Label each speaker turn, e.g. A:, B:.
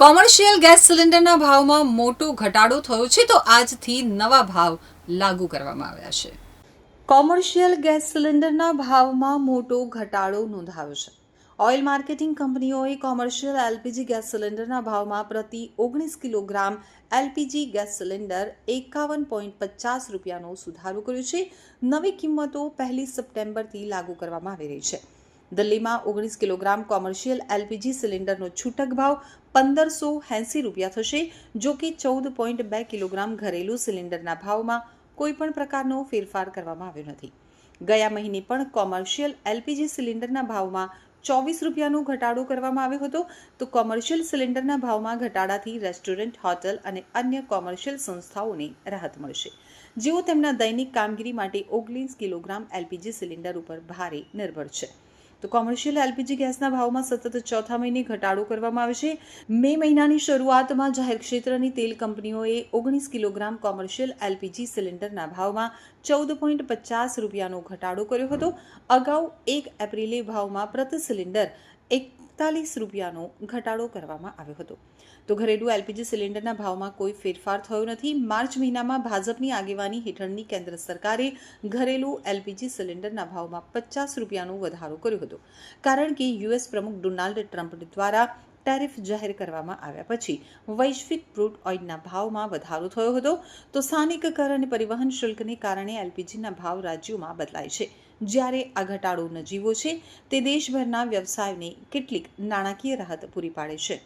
A: Commercial gas સિલિન્ડરના ભાવમાં મોટો ઘટાડો થયો છે, તો આજથી નવા ભાવ લાગુ કરવામાં આવ્યા છે. કોમર્શિયલ ગેસ સિલિન્ડરના ભાવમાં મોટો ઘટાડો નોંધાયો છે. ઓઇલ માર્કેટિંગ કંપનીઓએ કોમર્શિયલ એલપીજી ગેસ સિલિન્ડરના ભાવમાં પ્રતિ ઓગણીસ કિલોગ્રામ એલપીજી ગેસ સિલિન્ડર એકાવન પોઈન્ટ પચાસ રૂપિયાનો સુધારો કર્યો છે. નવી કિંમતો પહેલી સપ્ટેમ્બરથી લાગુ કરવામાં આવી રહી છે. દિલ્હીમાં ઓગણીસ કિલોગ્રામ કોમર્શિયલ એલપીજી સિલિન્ડરનો છૂટક ભાવ પંદરસો એંસી રૂપિયા થશે, જો કે ચૌદ પોઈન્ટ બે કિલોગ્રામ ઘરેલું સિલિન્ડરના ભાવમાં કોઈપણ પ્રકારનો ફેરફાર કરવામાં આવ્યો નથી. ગયા મહિને પણ કોમર્શિયલ એલપીજી સિલિન્ડરના ભાવમાં ચોવીસ રૂપિયાનો ઘટાડો કરવામાં આવ્યો હતો. તો કોમર્શિયલ સિલિન્ડરના ભાવમાં ઘટાડાથી રેસ્ટોરન્ટ, હોટલ અને અન્ય કોમર્શિયલ સંસ્થાઓને રાહત મળશે. જેઓ તેમના દૈનિક કામગીરી માટે ઓગણીસ કિલોગ્રામ એલપીજી સિલિન્ડર ઉપર ભારે નિર્ભર છે. તો કોમર્શિયલ એલપીજી ગેસના ભાવમાં સતત ચોથા મહિને ઘટાડો કરવામાં આવે છે. મે મહિનાની શરૂઆતમાં જાહેર ક્ષેત્રની તેલ કંપનીઓએ ઓગણીસ કિલોગ્રામ કોમર્શિયલ એલપીજી સિલિન્ડરના ભાવમાં ચૌદ પોઈન્ટ પચાસ રૂપિયાનો ઘટાડો કર્યો હતો. અગાઉ એક એપ્રિલે ભાવમાં પ્રતિ સિલિન્ડર એકતાલીસ રૂપિયાનો ઘટાડો કરવામાં આવ્યો હતો. તો ઘરેલુ એલપીજી સિલિન્ડરના ભાવમાં કોઈ ફેરફાર થયો નથી. માર્ચ મહિનામાં ભાજપની આગેવાની હેઠળની કેન્દ્ર સરકારે ઘરેલુ એલપીજી સિલિન્ડરના ભાવમાં પચાસ રૂપિયાનો વધારો કર્યો હતો. કારણ કે યુએસ પ્રમુખ ડોનાલ્ડ ટ્રમ્પ દ્વારા ટેરિફ જાહેર કરવામાં આવ્યા પછી વૈશ્વિક ક્રૂડ ઓઇલના ભાવમાં વધારો થયો હતો. તો સ્થાનિક કર અને પરિવહન શુલ્કને કારણે એલપીજીના ભાવ રાજ્યોમાં બદલાય છે. જ્યારે આ ઘટાડો નજીવો છે તે દેશભરના વ્યવસાયને કેટલીક નાણાકીય રાહત પૂરી પાડે છે.